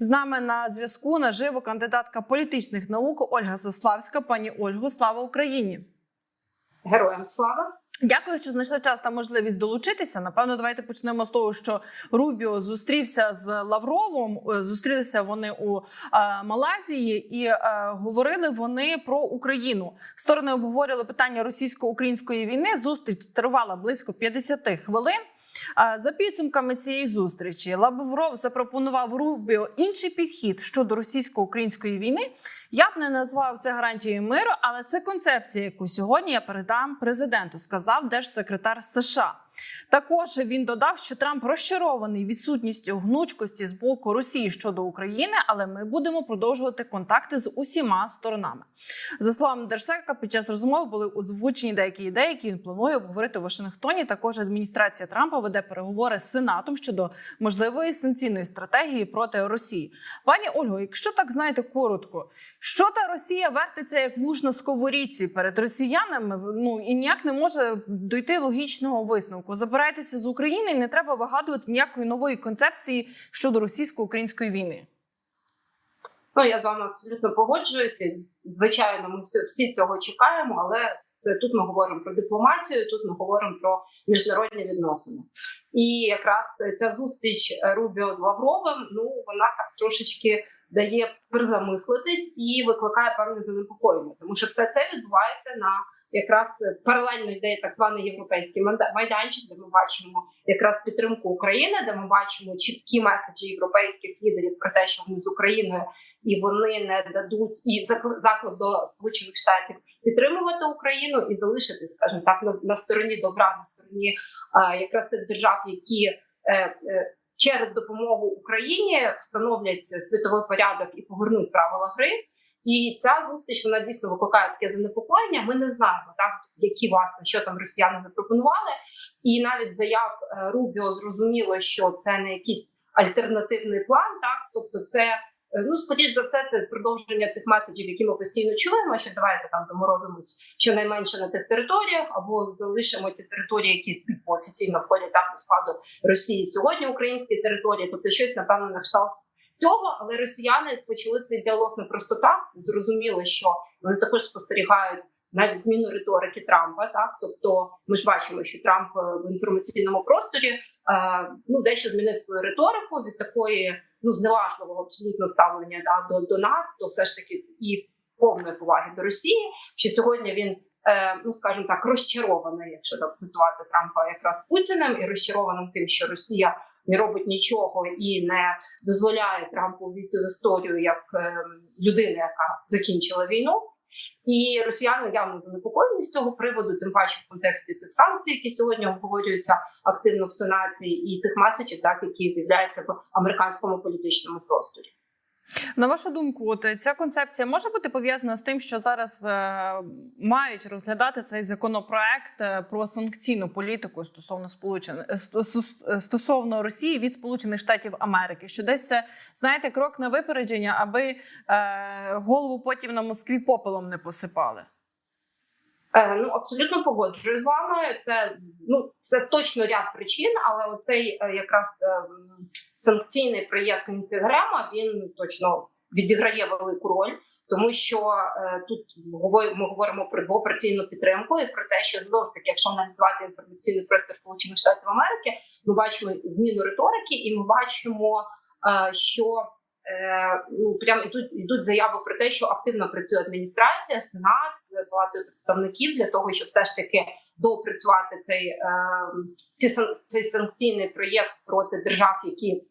З нами на зв'язку наживо кандидатка політичних наук Ольга Заславська. Пані Ольго, слава Україні! Героям слава! Дякую, що знайшли час та можливість долучитися. Напевно, давайте почнемо з того, що Рубіо зустрівся з Лавровом. Е, Зустрілися вони у е, Малайзії і е, говорили вони про Україну. Сторони обговорювали питання російсько-української війни. Зустріч тривала близько 50 хвилин. За підсумками цієї зустрічі Лавров запропонував Рубіо інший підхід щодо російсько-української війни. Я б не назвав це гарантією миру, але це концепція, яку сьогодні я передам президенту, сказав держсекретар США. Також він додав, що Трамп розчарований відсутністю гнучкості з боку Росії щодо України, але ми будемо продовжувати контакти з усіма сторонами. За словами держсека, під час розмови були озвучені деякі ідеї, які він планує обговорити в Вашингтоні. Також адміністрація Трампа веде переговори з Сенатом щодо можливої санкційної стратегії проти Росії. Пані Ольго, якщо так знаєте коротко, що та Росія вертиться як вуж на сковорідці перед росіянами? Ну і ніяк не може дойти логічного висновку. Забирайтеся з України, і не треба вигадувати ніякої нової концепції щодо російсько-української війни. Ну я з вами абсолютно погоджуюся. Звичайно, ми всі цього чекаємо, але це тут ми говоримо про дипломатію, тут ми говоримо про міжнародні відносини. І якраз ця зустріч Рубіо з Лавровим, ну вона так трошечки дає призамислитись і викликає певне занепокоєння, тому що все це відбувається на якраз паралельно йде так званий європейський майданчик, де ми бачимо якраз підтримку України, де ми бачимо чіткі меседжі європейських лідерів про те, що вони з Україною і вони не дадуть і закл- заклик до Сполучених Штатів підтримувати Україну і залишити, скажімо так, на, на стороні добра, на стороні а, якраз тих держав, які е, е, через допомогу Україні встановлять світовий порядок і повернуть правила гри. І ця зустріч вона дійсно викликає таке занепокоєння. Ми не знаємо так, які власне що там росіяни запропонували, і навіть заяв е, Рубіо зрозуміло, що це не якийсь альтернативний план, так тобто, це е, ну скоріш за все, це продовження тих меседжів, які ми постійно чуємо. Що давайте там заморозимо щонайменше на тих територіях, або залишимо ті території, які типу офіційно входять там до складу Росії сьогодні, українські території, тобто щось напевно на кшталт цього, але росіяни почали цей діалог не просто так. Зрозуміло, що вони також спостерігають навіть зміну риторики Трампа. Так, тобто, ми ж бачимо, що Трамп е, в інформаційному просторі е, ну дещо змінив свою риторику від такої ну зневажливого абсолютно ставлення да, до, до нас, до все ж таки і повної поваги до Росії. Що сьогодні він. е, Ну, скажімо так, розчарований, якщо так цитувати Трампа якраз Путіним, і розчарованим тим, що Росія не робить нічого і не дозволяє Трампу війти в історію як е, людина, яка закінчила війну. І росіяни явно занепокоєні з цього приводу, тим паче в контексті тих санкцій, які сьогодні обговорюються активно в Сенаті, і тих меседжів, так які з'являються в американському політичному просторі. На вашу думку, от ця концепція може бути пов'язана з тим, що зараз е, мають розглядати цей законопроект е, про санкційну політику стосовно сполучених стосовно Росії від Сполучених Штатів Америки, що десь це знаєте крок на випередження, аби е, голову потім на Москві попелом не посипали. Е, ну абсолютно погоджуюсь з вами. Це ну це точно ряд причин, але оцей е, якраз е, санкційний проєкт Мінцегрема він точно відіграє велику роль, тому що е, тут ми говоримо про двопартійну підтримку і про те, що знову ж таки, якщо аналізувати інформаційний простір Сполучених Штатів Америки, ми бачимо зміну риторики, і ми бачимо, що ну прям ідуть ідуть заяви про те, що активно працює адміністрація, сенат з палатою представників для того, щоб все ж таки доопрацювати цей е, цей санкційний проєкт проти держав, які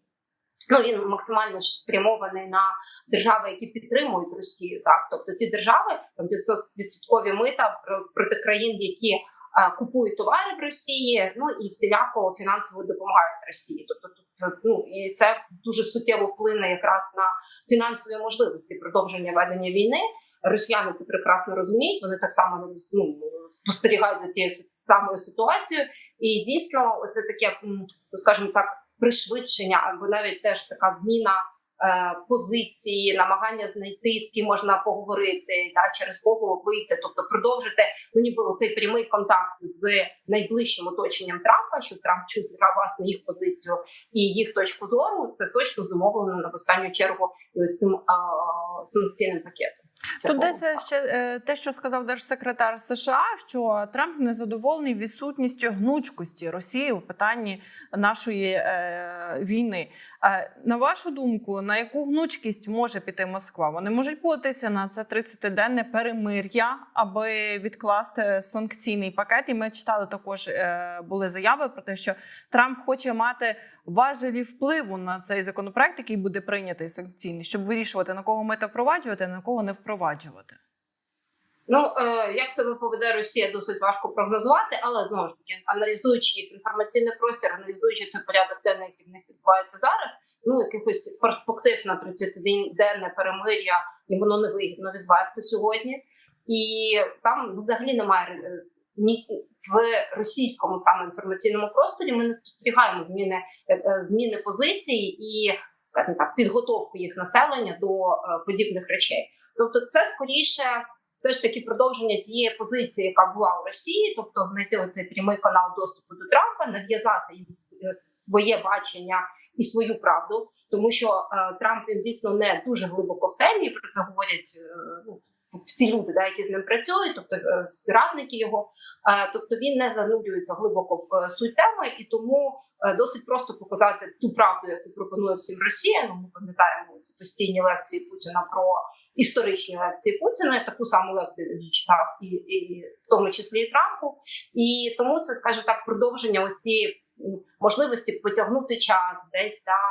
ну він максимально спрямований на держави, які підтримують Росію. Так, тобто ті держави там 500 відсоткові мита про- проти країн, які е, купують товари в Росії, ну і всіляко фінансово допомагають Росії. Тобто тут ну і це дуже суттєво вплине якраз на фінансові можливості продовження ведення війни. Росіяни це прекрасно розуміють. Вони так само ну, спостерігають за тією самою ситуацією, і дійсно, це таке, ну, скажімо так, пришвидшення, або навіть теж така зміна е, позиції, намагання знайти з ким можна поговорити, да, через кого вийти, тобто продовжити ну, ніби цей прямий контакт з найближчим оточенням Трампа, щоб Трамп чув власне їх позицію і їх точку зору. Це точно зумовлено на останню чергу ось цим а, санкційним пакетом. Тут йдеться ще е, те, що сказав держсекретар США, що Трамп незадоволений відсутністю гнучкості Росії у питанні нашої е, війни. Е, на вашу думку, на яку гнучкість може піти Москва? Вони можуть податися на це 30-денне перемир'я, аби відкласти санкційний пакет. І ми читали також е, були заяви про те, що Трамп хоче мати важелі впливу на цей законопроект, який буде прийнятий санкційний, щоб вирішувати на кого мити впроваджувати, на кого не впроваджувати. Ну е, як себе поведе Росія, досить важко прогнозувати, але знову ж таки, аналізуючи їх інформаційний простір, аналізуючи той порядок денний, який в них відбувається зараз, ну якихось перспектив на 30-денне перемир'я, і воно не вигідно відверто сьогодні. І там взагалі немає е, ні в російському саме інформаційному просторі. Ми не спостерігаємо зміни е, зміни позиції і, скажімо так, підготовку їх населення до подібних речей. Тобто, це скоріше все ж таки продовження тієї позиції, яка була у Росії, тобто знайти оцей прямий канал доступу до Трампа, нав'язати їм с- своє бачення і свою правду, тому що е, Трамп він дійсно не дуже глибоко в темі. Про це говорять е, ну, всі люди, да, які з ним працюють, тобто е, радники його. Е, тобто він не занурюється глибоко в е, суть теми, і тому е, досить просто показати ту правду, яку пропонує всім Росія. Ну ми пам'ятаємо ці постійні лекції Путіна про історичні лекції Путіна. Таку саму лекцію читав і, і в тому числі і Трампу. І тому це, скажімо так, продовження ось цієї можливості потягнути час, десь да,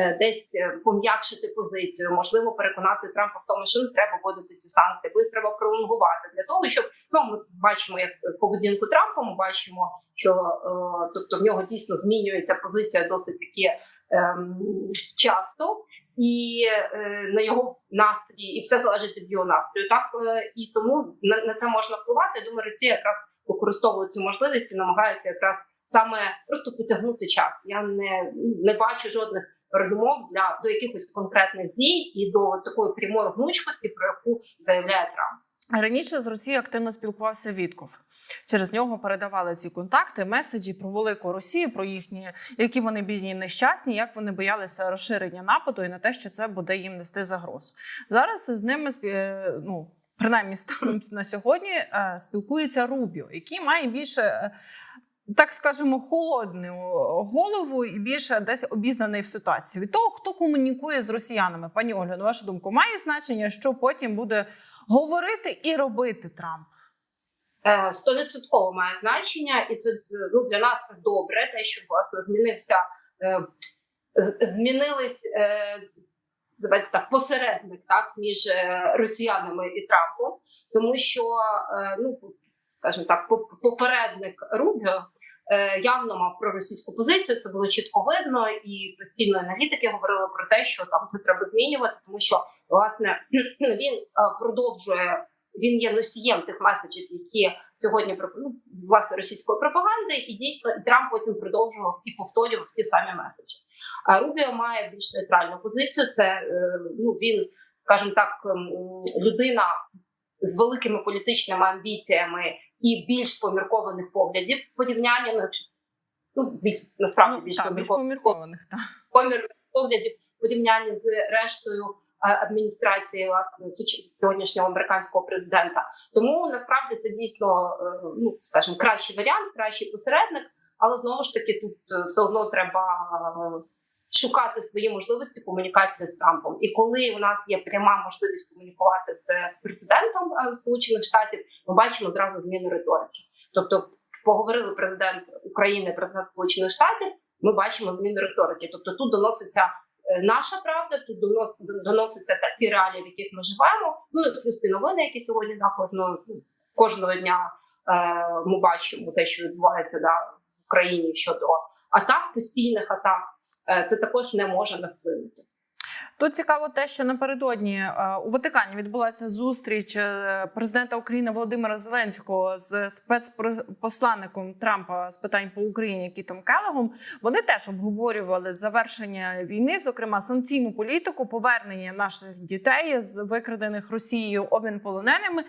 е, десь е, пом'якшити позицію, можливо, переконати Трампа в тому, що не треба вводити ці санкції, бо їх треба пролонгувати для того, щоб ну ми бачимо як поведінку Трампа. Ми бачимо, що е, тобто в нього дійсно змінюється позиція досить таки ем, часто. І е, на його настрій, і все залежить від його настрою. Так е, і тому на, на це можна впливати. Я думаю, Росія якраз використовує цю можливість і намагається якраз саме просто потягнути час. Я не, не бачу жодних передумов для до якихось конкретних дій і до такої прямої гнучкості, про яку заявляє Трамп. Раніше з Росією активно спілкувався Вітков. Через нього передавали ці контакти, меседжі про велику Росію, про їхні, які вони бідні нещасні, як вони боялися розширення нападу і на те, що це буде їм нести загроз. Зараз з ними е, ну. Принаймні станом на сьогодні е, спілкується Рубіо, який має більше, е, так скажемо, холодну голову і більше десь обізнаний в ситуації. Від того, хто комунікує з росіянами, пані Ольга, на вашу думку, має значення, що потім буде говорити і робити Трамп. Е, Стовідсотково має значення, і це е, ну для нас це добре. Те, що власне змінився, е, змінились е, давайте так, посередник так між е, росіянами і Трампом, тому що е, ну скажімо так, поп- попередник Рубіо е, явно мав проросійську позицію. Це було чітко видно, і постійно аналітики говорили про те, що там це треба змінювати, тому що власне він е, продовжує. Він є носієм тих меседжів, які сьогодні ну, власне російської пропаганди, і дійсно і Трамп потім продовжував і повторював ті самі меседжі. А Рубіо має більш нейтральну позицію. Це е, ну він, скажімо так, ем, людина з великими політичними амбіціями і більш поміркованих поглядів в порівнянні, ну якщо ну більш насправді Ну, більш так, більш поміркованих поміркованих. Помір поглядів в порівнянні з рештою адміністрації власне сьогоднішнього американського президента. Тому насправді це дійсно е, ну скажімо, кращий варіант, кращий посередник. Але знову ж таки, тут е, все одно треба е, шукати свої можливості комунікації з Трампом. І коли у нас є пряма можливість комунікувати з президентом е, Сполучених Штатів, ми бачимо одразу зміну риторики. Тобто, поговорили президент України, президент Сполучених Штатів. Ми бачимо зміну риторики. Тобто тут доноситься е, наша правда, тут донос, доноситься та ті реалії, в яких ми живемо. Ну і плюс ті новини, які сьогодні да, кожного ну, кожного дня е, ми бачимо те, що відбувається да, в Україні щодо атак, постійних атак. Е, це також не може не вплинути. Тут цікаво те, що напередодні е, у Ватикані відбулася зустріч е, президента України Володимира Зеленського з спецпосланником Трампа з питань по Україні Кітом Келегом. Вони теж обговорювали завершення війни, зокрема санкційну політику, повернення наших дітей з викрадених Росією обмін полоненими.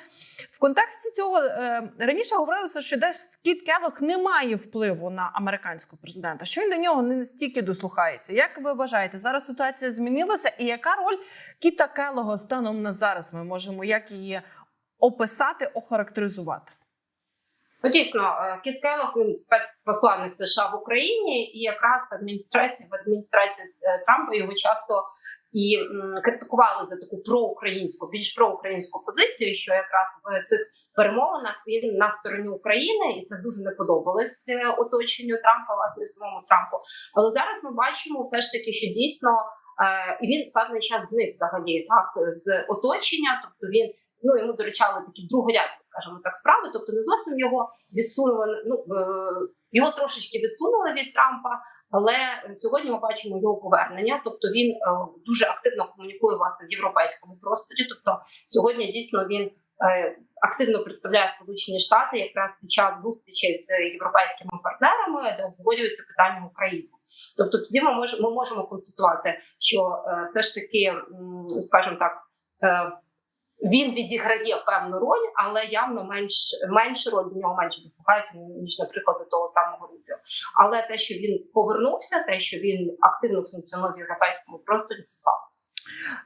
В контексті цього е, раніше говорилося, що десь Кіт Келог не має впливу на американського президента, що він до нього не настільки дослухається. Як ви вважаєте, зараз ситуація змінилася, і яка роль Кіта Келога станом на зараз? Ми можемо як її описати, охарактеризувати? Ну, дійсно, е, Кіт Келлог, він спецпосланник США в Україні, і якраз адміністрація в адміністрації е, Трампа його часто і критикували за таку проукраїнську, більш проукраїнську позицію, що якраз в цих перемовинах він на стороні України, і це дуже не подобалось е, оточенню Трампа, власне самому Трампу. Але зараз ми бачимо все ж таки, що дійсно і він певний час зник взагалі так з оточення, тобто він. Ну йому доручали такі другорядні, скажімо так, справи. Тобто не зовсім його відсунули. Ну е, його трошечки відсунули від Трампа, але сьогодні ми бачимо його повернення. Тобто він е, дуже активно комунікує власне в європейському просторі. Тобто сьогодні дійсно він е, активно представляє Сполучені Штати якраз під час зустрічей з європейськими партнерами, де обговорюються питання України. Тобто, тоді ми можемо ми можемо констатувати, що це ж таки, скажімо так. Е, він відіграє певну роль, але явно менш меншу роль до нього менше дослухається, ніж, наприклад, до того самого Рубіо. Але те, що він повернувся, те, що він активно функціонує в європейському просторі, це факт.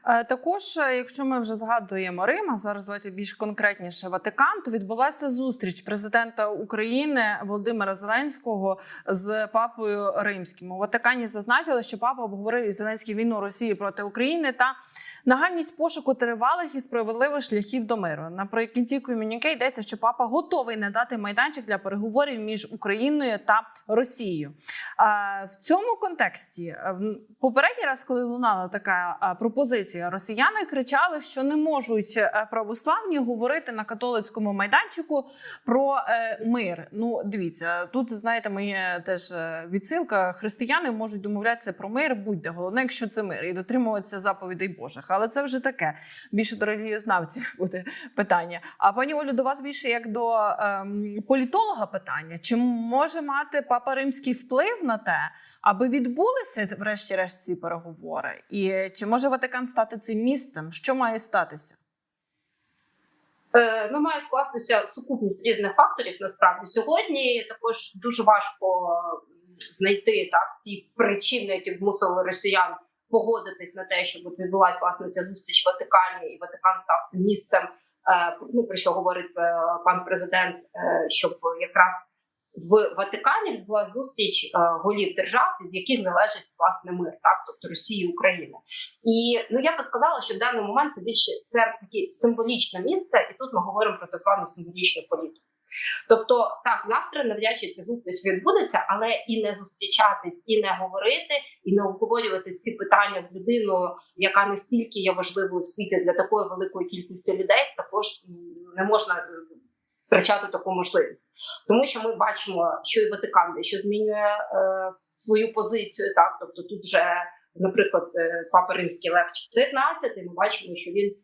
Е, Також, е, якщо ми вже згадуємо Рим, а зараз давайте більш конкретніше Ватикан, то відбулася зустріч президента України Володимира Зеленського з папою Римським. У Ватикані зазначили, що папа обговорив із Зеленським війну Росії проти України та нагальність пошуку тривалих і справедливих шляхів до миру. Наприкінці комюніке йдеться, що папа готовий надати майданчик для переговорів між Україною та Росією. А в цьому контексті попередній раз, коли лунала така пропозиція, росіяни кричали, що не можуть е, православні говорити на католицькому майданчику про е, мир. Ну, дивіться, тут знаєте, моє теж е, відсилка. Християни можуть домовлятися про мир, будь-де головне, якщо це мир, і дотримуватися заповідей Божих. Але це вже таке більше до релігієзнавців буде питання. А пані Олю, до вас більше як до ем, політолога питання: чи може мати папа римський вплив на те, аби відбулися врешті-решт ці переговори? І чи може Ватикан стати цим містом? Що має статися? Е, ну, має скластися сукупність різних факторів. Насправді сьогодні також дуже важко знайти так ці причини, які змусили росіян погодитись на те, щоб відбулася власне ця зустріч в Ватикані, і Ватикан став місцем. е, Ну про що говорить е, пан президент, е, щоб якраз в Ватикані відбулася зустріч голів держав, від яких залежить власне мир, так тобто Росії і України. І ну я би сказала, що в даний момент це більше це таке символічне місце, і тут ми говоримо про так звану символічну політику. Тобто, так, завтра навряд чи ця зустріч відбудеться, але і не зустрічатись, і не говорити, і не обговорювати ці питання з людиною, яка настільки є важливою в світі для такої великої кількості людей, також не можна е, втрачати таку можливість, тому що ми бачимо, що і Ватикан дещо змінює е, свою позицію. Так, тобто тут вже, наприклад, е, папа Римський Лев 14, ми бачимо, що він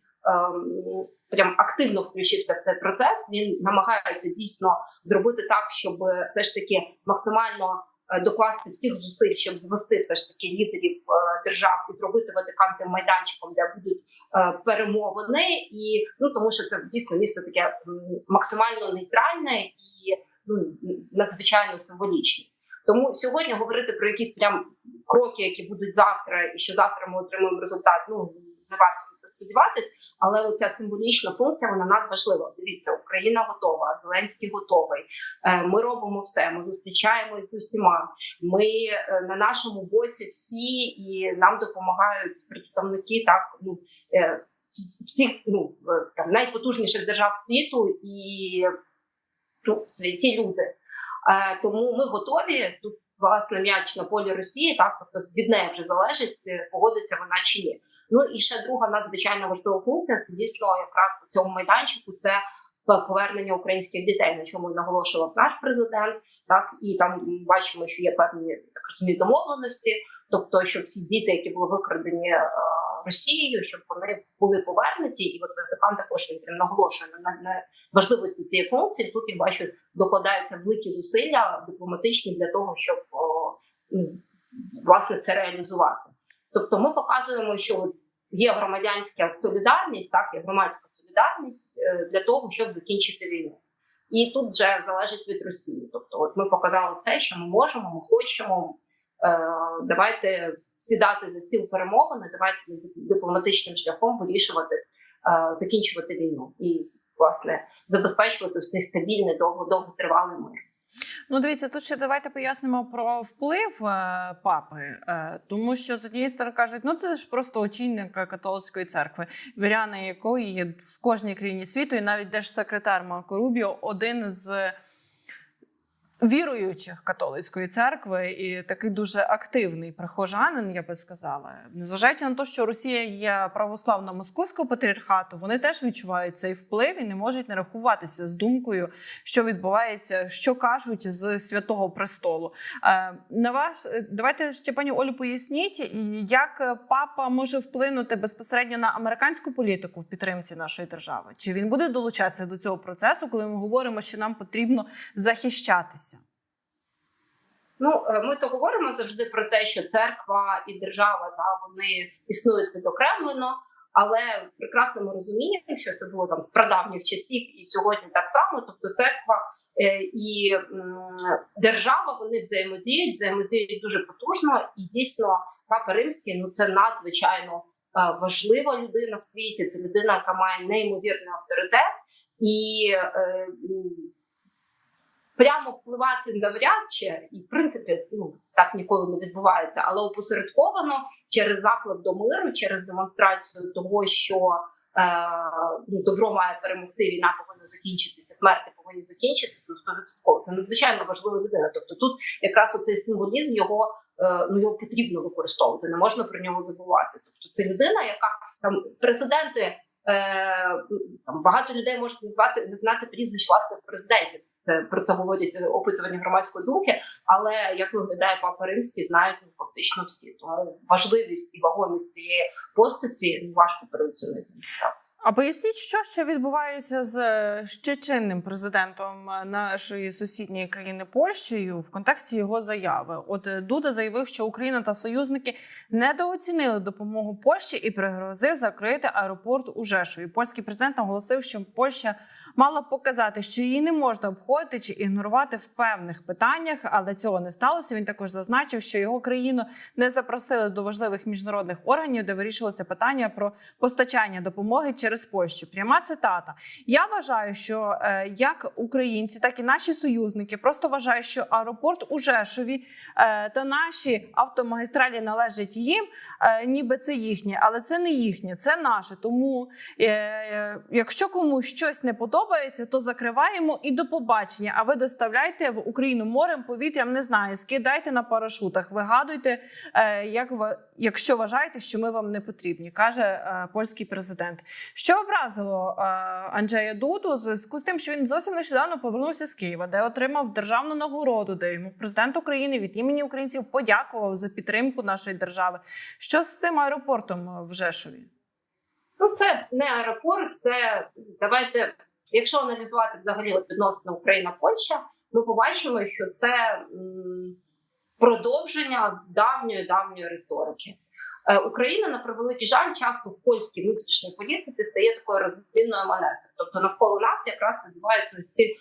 прям активно включився в цей процес. Він намагається дійсно зробити так, щоб все ж таки максимально е, докласти всіх зусиль, щоб звести все ж таки лідерів е, держав і зробити Ватикан тим майданчиком, де будуть е, перемовини, і ну тому що це дійсно місто таке максимально нейтральне і ну надзвичайно символічне. Тому сьогодні говорити про якісь прям кроки, які будуть завтра, і що завтра ми отримаємо результат. Ну не варто сподіватись, але оця символічна функція вона надважлива. Дивіться, Україна готова, Зеленський готовий. Е, Ми робимо все. Ми зустрічаємось з усіма. Ми е, на нашому боці всі, і нам допомагають представники так ну е, всіх ну там найпотужніших держав світу і ну, святі люди. Тому ми готові тут. Власне, м'яч на полі Росії, так тобто від неї вже залежить, погодиться вона чи ні. Ну і ще друга надзвичайно важлива функція це дійсно якраз в цьому майданчику. Це повернення українських дітей, на чому наголошував наш президент. Так і там бачимо, що є певні так розумію, домовленості, тобто, що всі діти, які були викрадені е, Росією, щоб вони були повернуті, і от Ватикан також він наголошує на, на важливості цієї функції. Тут я бачу, докладаються великі зусилля дипломатичні для того, щоб о, ну, власне це реалізувати. Тобто, ми показуємо, що є громадянська солідарність, так є громадська солідарність е, для того, щоб закінчити війну. І тут вже залежить від Росії. Тобто, от ми показали все, що ми можемо, ми хочемо. Е, давайте сідати за стіл перемовини, давайте дипломатичним шляхом вирішувати, е, закінчувати війну і власне забезпечувати цей стабільний довго довготривалий мир. Ну, дивіться, тут ще давайте пояснимо про вплив е, папи, е, тому що з однієї сторони кажуть, ну це ж просто очільник католицької церкви, віряни якої є в кожній країні світу, і навіть держсекретар Марко Рубіо один з віруючих католицької церкви і такий дуже активний прихожанин, я би сказала. Незважаючи на те, що Росія є православна московського патріархату, вони теж відчувають цей вплив і не можуть не рахуватися з думкою, що відбувається, що кажуть з святого престолу. Е, На ваш давайте ще пані Олю поясніть, як папа може вплинути безпосередньо на американську політику в підтримці нашої держави? Чи він буде долучатися до цього процесу, коли ми говоримо, що нам потрібно захищатися? Ну, е, ми то говоримо завжди про те, що церква і держава да, вони існують відокремлено, але прекрасно ми розуміємо, що це було там з прадавніх часів і сьогодні так само. Тобто, церква е, і держава вони взаємодіють, взаємодіють дуже потужно, і дійсно папа римський ну це надзвичайно е, важлива людина в світі. Це людина, яка має неймовірний авторитет і. Прямо впливати навряд чи і в принципі ну так ніколи не відбувається, але опосередковано через заклик до миру, через демонстрацію того, що е, ну, добро має перемогти, війна повинна закінчитися, смерти повинні закінчитися. Ну 100%. Це надзвичайно важлива людина. Тобто, тут якраз оцей символізм його е, ну його потрібно використовувати. Не можна про нього забувати. Тобто, це людина, яка там президенти. Е, там багато людей можуть назвати не знати прізвищ власних президентів. Це про це говорять опитування громадської думки. Але як виглядає папа римський, знають ну, фактично всі. Тому важливість і вагомість цієї постаті важко переоцінити. А поясніть, що ще відбувається з ще чинним президентом нашої сусідньої країни Польщею в контексті його заяви? От Дуда заявив, що Україна та союзники недооцінили допомогу Польщі і пригрозив закрити аеропорт у Жешові. Польський президент наголосив, що Польща мала показати, що її не можна обходити чи ігнорувати в певних питаннях, але цього не сталося. Він також зазначив, що його країну не запросили до важливих міжнародних органів, де вирішилося питання про постачання допомоги Польщу. Пряма цитата. Я вважаю, що е, як українці, так і наші союзники просто вважають, що аеропорт у Жешові е, та наші автомагістралі належать їм, е, ніби це їхнє, але це не їхнє, це наше. Тому якщо комусь щось не подобається, то закриваємо і до побачення. А ви доставляйте в Україну морем, повітрям, не знаю, скидайте на парашутах, вигадуйте, як якщо вважаєте, що ми вам не потрібні, каже польський президент. Що образило е, Анджея Дуду у зв'язку з тим, що він зовсім нещодавно повернувся з Києва, де отримав державну нагороду, де йому президент України від імені українців подякував за підтримку нашої держави. Що з цим аеропортом в Жешові? Ну, це не аеропорт, це давайте, якщо аналізувати взагалі от відносно Україна-Польща, ми побачимо, що це м, продовження давньої давньої риторики. Е, Україна на превеликий жаль, часто в польській внутрішній політиці стає такою розмінною монетою. Тобто навколо нас якраз відбувається ці е,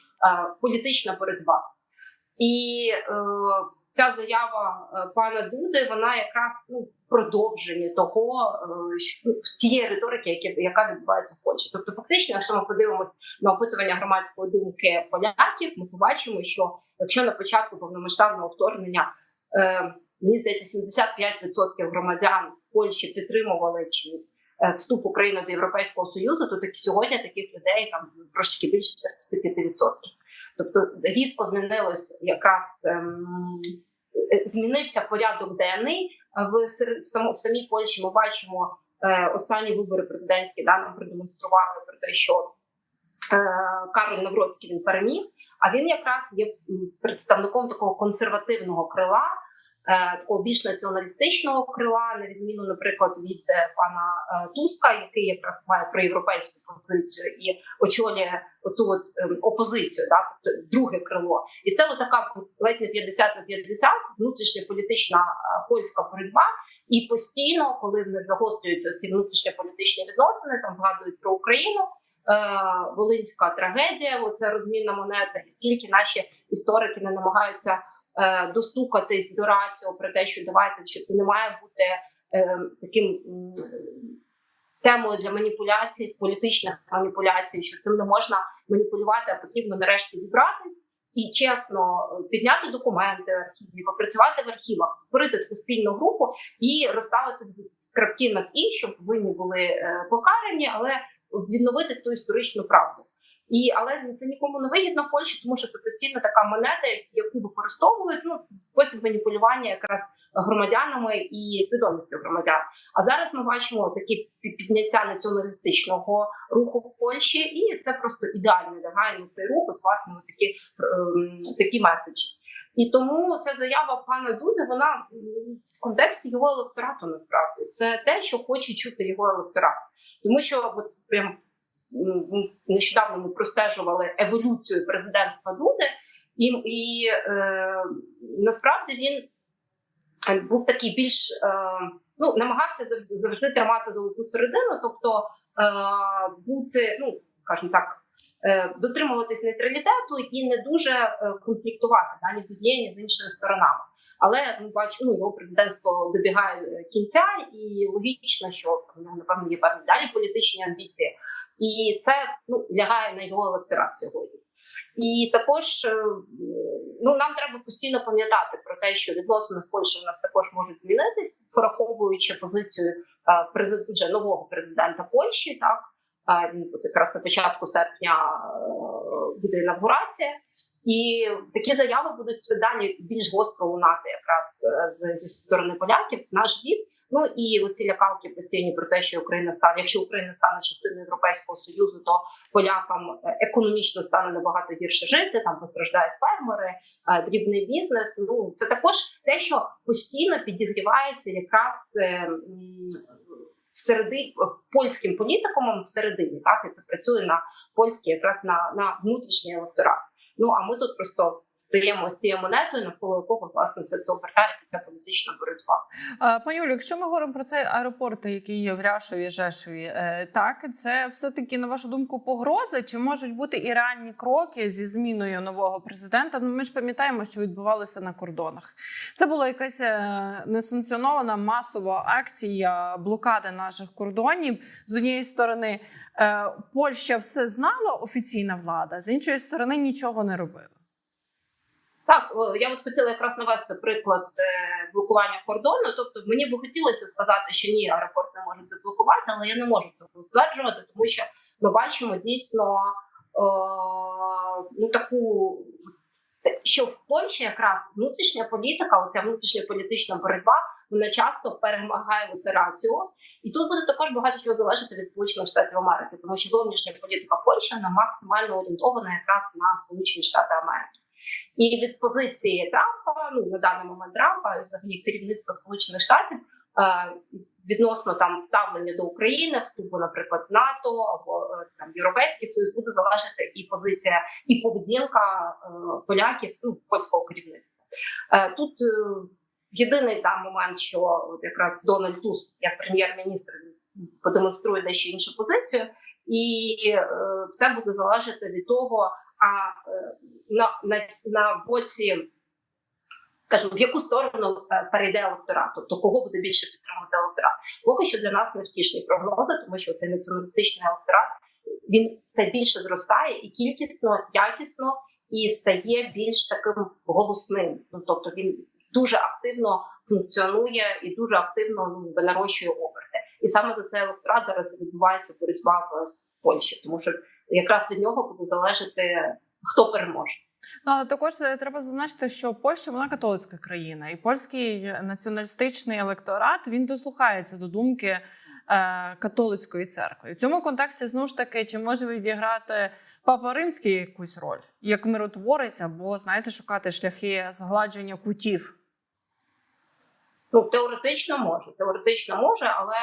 політична боротьба. І е, ця заява е, пана Дуди, вона якраз ну, в продовженні того ну, тієї риторики, яка, яка відбувається в Польщі. Тобто, фактично, якщо ми подивимось на опитування громадської думки поляків, ми побачимо, що якщо на початку повномасштабного вторгнення мені здається, 75% громадян Польщі підтримували чи е, вступ України до Європейського Союзу, то таки сьогодні таких людей там трошки більше 35%. Тобто різко змінилось якраз ем, е, змінився порядок денний в, в, самій Польщі. Ми бачимо е, останні вибори президентські да, нам продемонстрували про те, що е, Кароль Навроцький він переміг. А він якраз є представником такого консервативного крила. Е, такого більш націоналістичного крила, на відміну, наприклад, від е, пана е, Туска, який якраз має проєвропейську позицію і очолює оту от ем, опозицію, да, тобто друге крило. І це така ледь не 50 на 50 внутрішньополітична е, польська боротьба. І постійно, коли в них загострюються ці внутрішньополітичні відносини, там згадують про Україну. Волинська трагедія, оце розмінна монета, і скільки наші історики не намагаються достукатись до раціо про те, що давайте що це не має бути е, таким темою для маніпуляцій, політичних маніпуляцій, що цим не можна маніпулювати, а потрібно нарешті зібратись і чесно підняти документи архівні, попрацювати в архівах, створити таку спільну групу і розставити крапки над і, щоб винні були е, покарані, але відновити ту історичну правду. І але це нікому не вигідно в Польщі, тому що це постійно така монета, яку використовують. Ну це спосіб маніпулювання якраз громадянами і свідомістю громадян. А зараз ми бачимо такі підняття націоналістичного руху в Польщі, і це просто ідеально лягає на цей рух. От власне такі, ем, такі меседжі. І тому ця заява пана Дуди, вона в контексті його електорату насправді це те, що хоче чути його електорат, тому що от прям нещодавно ми простежували еволюцію президентства Дуди, і, і е, насправді він е, був такий більш е, ну намагався завжди, тримати золоту середину, тобто е, бути, ну скажімо так. е, Дотримуватись нейтралітету і не дуже е, конфліктувати да, ні з однією, ні з іншою сторонами. Але ми бачимо, ну, його президентство добігає кінця, і логічно, що нього напевно є певні далі політичні амбіції, і це ну лягає на його електорат сьогодні. І також е, ну нам треба постійно пам'ятати про те, що відносини з Польщею у нас також можуть змінитись, враховуючи позицію е, вже нового президента Польщі. Так Е, він от якраз на початку серпня буде інавгурація, і такі заяви будуть все далі більш гостро лунати, якраз зі сторони поляків. Наш бік. Ну і оці лякалки постійні про те, що Україна стане, якщо Україна стане частиною Європейського союзу, то полякам е, економічно стане набагато гірше жити. Там постраждають фермери, е, дрібний бізнес. Ну це також те, що постійно підігрівається якраз е, всереди польським політикумом всередині, так і це працює на польський, якраз на, на внутрішній електорат. Ну а ми тут просто стаємо цією монетою, навколо якого власне все то обертається ця політична боротьба. Пані Олю, якщо ми говоримо про цей аеропорт, який є в Ряшові, Жешові, е, так це все таки на вашу думку погрози? Чи можуть бути і реальні кроки зі зміною нового президента? Ну ми ж пам'ятаємо, що відбувалося на кордонах. Це була якась е, несанкціонована масова акція блокади наших кордонів. З однієї сторони, е, Польща все знала, офіційна влада, з іншої сторони нічого не робила. Так, я от хотіла якраз навести приклад е, блокування кордону. Тобто, мені би хотілося сказати, що ні, аеропорт не може заблокувати, але я не можу цього стверджувати, тому що ми бачимо дійсно ну таку. Що в Польщі якраз внутрішня політика, оця внутрішня політична боротьба, вона часто перемагає це раціо, і тут буде також багато чого залежати від Сполучених Штатів Америки, тому що зовнішня політика Польщі вона максимально орієнтована якраз на Сполучені Штати Америки. І від позиції Трампа, ну на даний момент Трампа, взагалі керівництва Сполучених Штатів е, відносно там ставлення до України, вступу, наприклад, НАТО або е, там Європейський Союз, буде залежати і позиція, і поведінка е, поляків, ну польського керівництва. Тут єдиний там момент, що якраз Дональд Туск, як прем'єр-міністр, подемонструє дещо іншу позицію, і все буде залежати від того, а е, на, на, на боці, кажу, в яку сторону е, перейде електорат, тобто кого буде більше підтримувати електорат. Поки що для нас невтішні прогнози, тому що цей націоналістичний електорат він все більше зростає і кількісно, якісно, і стає більш таким голосним. Ну тобто він дуже активно функціонує і дуже активно ну, нарощує оберти. І саме за цей електорат зараз відбувається боротьба в Польщі, тому що якраз від нього буде залежати хто переможе. Ну, але також е, треба зазначити, що Польща вона католицька країна, і польський націоналістичний електорат він дослухається до думки е, католицької церкви. В цьому контексті знову ж таки, чи може відіграти папа римський якусь роль як миротворець, або знаєте, шукати шляхи згладження кутів. Ну, теоретично може, теоретично може, але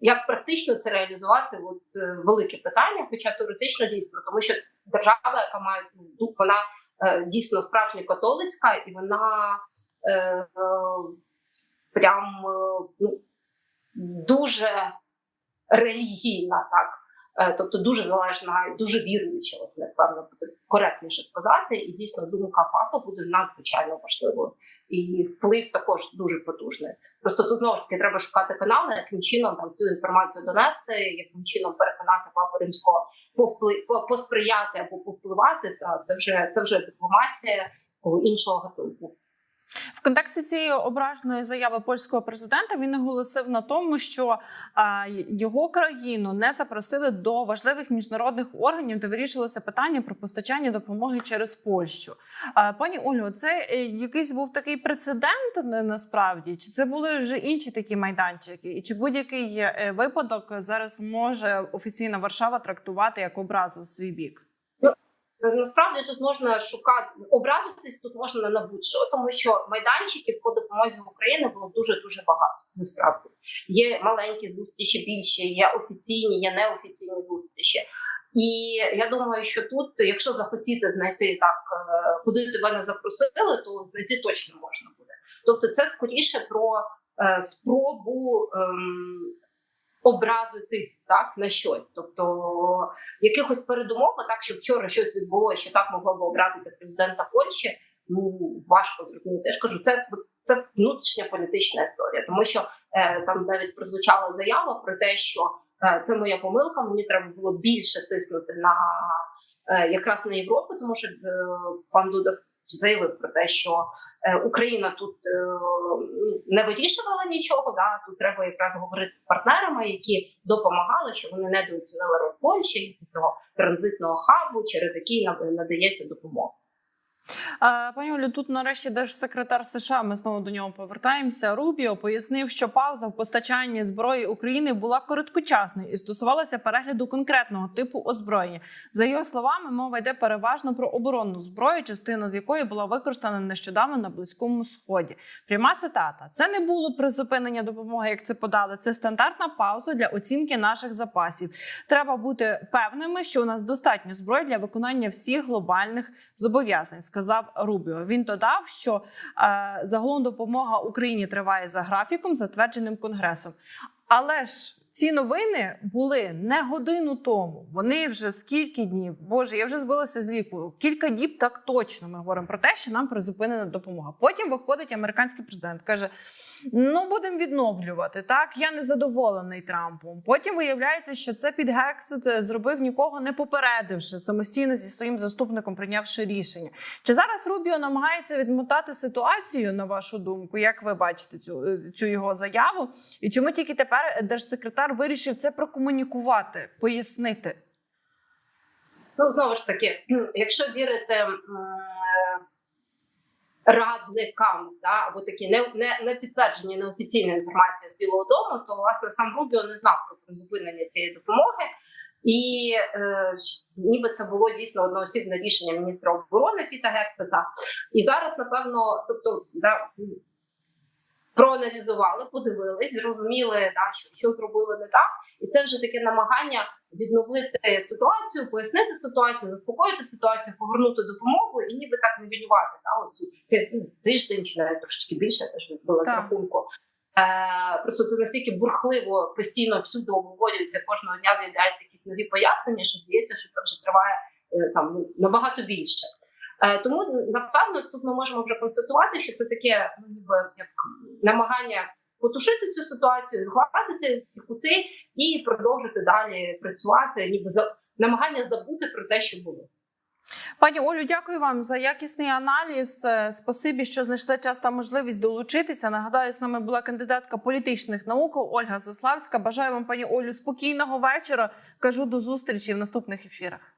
як практично це реалізувати, от це велике питання, хоча теоретично дійсно, тому що це держава, яка має ну, дух, вона е, дійсно справжня католицька, і вона е, е, прям е, ну, дуже релігійна, так. Е, Тобто дуже залежна, дуже віруюча, от напевно буде коректніше сказати, і дійсно думка папа буде надзвичайно важливою, і вплив також дуже потужний. Просто тут знову ж таки треба шукати канали, яким чином там цю інформацію донести, яким чином переконати папу римського повпли- посприяти або повпливати. Та це вже це вже дипломатія іншого гатунку. В контексті цієї ображеної заяви польського президента він наголосив на тому, що його країну не запросили до важливих міжнародних органів, де вирішувалося питання про постачання допомоги через Польщу. Пані Олю, це е, якийсь був такий прецедент на- насправді, чи це були вже інші такі майданчики? І чи будь-який е, випадок зараз може офіційна Варшава трактувати як образу в свій бік? Насправді тут можна шукати образитись тут можна на будь-що, тому що майданчиків по допомозі в Україні було дуже дуже багато. Насправді є маленькі зустрічі, більші, є офіційні, є неофіційні зустрічі. І я думаю, що тут, якщо захотіти знайти так, е, куди тебе не запросили, то знайти точно можна буде. Тобто, це скоріше про е, спробу ем, образитись так на щось, тобто якихось передумов, так що вчора щось відбулося, що так могло б образити президента Польщі. Ну важко зрозуміти. Я ж кажу, це це внутрішня політична історія, тому що е, там навіть прозвучала заява про те, що е, це моя помилка. Мені треба було більше тиснути на якраз на Європу, тому що е, пан Дуда заявив про те, що е, Україна тут е, не вирішувала нічого. Да, тут треба якраз говорити з партнерами, які допомагали, що вони недооцінили роль Польщі того транзитного хабу, через який надається допомога. Пані Олю, тут нарешті держсекретар США. Ми знову до нього повертаємося. Рубіо пояснив, що пауза в постачанні зброї України була короткочасною і стосувалася перегляду конкретного типу озброєння. За його словами, мова йде переважно про оборонну зброю, частина з якої була використана нещодавно на близькому сході. Пряма цитата: це не було призупинення допомоги, як це подали. Це стандартна пауза для оцінки наших запасів. Треба бути певними, що у нас достатньо зброї для виконання всіх глобальних зобов'язань. Сказав Рубіо. Він додав, що е, загалом допомога Україні триває за графіком, затвердженим конгресом. Але ж ці новини були не годину тому. Вони вже скільки днів. Боже, я вже збилася з ліку. Кілька діб так точно. Ми говоримо про те, що нам призупинена допомога. Потім виходить американський президент, каже: ну будемо відновлювати. Так, я не задоволений Трампом. Потім виявляється, що це під Гексит зробив нікого не попередивши самостійно зі своїм заступником, прийнявши рішення. Чи зараз Рубіо намагається відмотати ситуацію на вашу думку? Як ви бачите цю, е, цю його заяву? І чому тільки тепер держсекретар вирішив це прокомунікувати, пояснити? Ну знову ж таки, якщо вірити е, радникам, да, або такі не, не, не підтверджені неофіційна інформація з Білого Дому, то власне сам Рубіо не знав про призупинення цієї допомоги. І е, ніби це було дійсно одноосібне рішення міністра оборони Піта Гексета. І зараз, напевно, тобто да, проаналізували, подивились, зрозуміли, да, що, що зробили не так, і це вже таке намагання відновити ситуацію, пояснити ситуацію, заспокоїти ситуацію, повернути допомогу і ніби так нівелювати да, оцю це ну, тиждень чи навіть трошечки більше теж було з рахунку. Е, просто це настільки бурхливо постійно всюди обговорюється кожного дня з'являються якісь нові пояснення, що здається, що це вже триває е, там ну, набагато більше. Е, тому напевно тут ми можемо вже констатувати, що це таке ну, ніби як намагання потушити цю ситуацію, згладити ці кути і продовжити далі працювати, ніби за намагання забути про те, що було. Пані Олю, дякую вам за якісний аналіз. Е, Спасибі, що знайшли час та можливість долучитися. Нагадаю, з нами була кандидатка політичних наук Ольга Заславська. Бажаю вам, пані Олю, спокійного вечора. Кажу до зустрічі в наступних ефірах.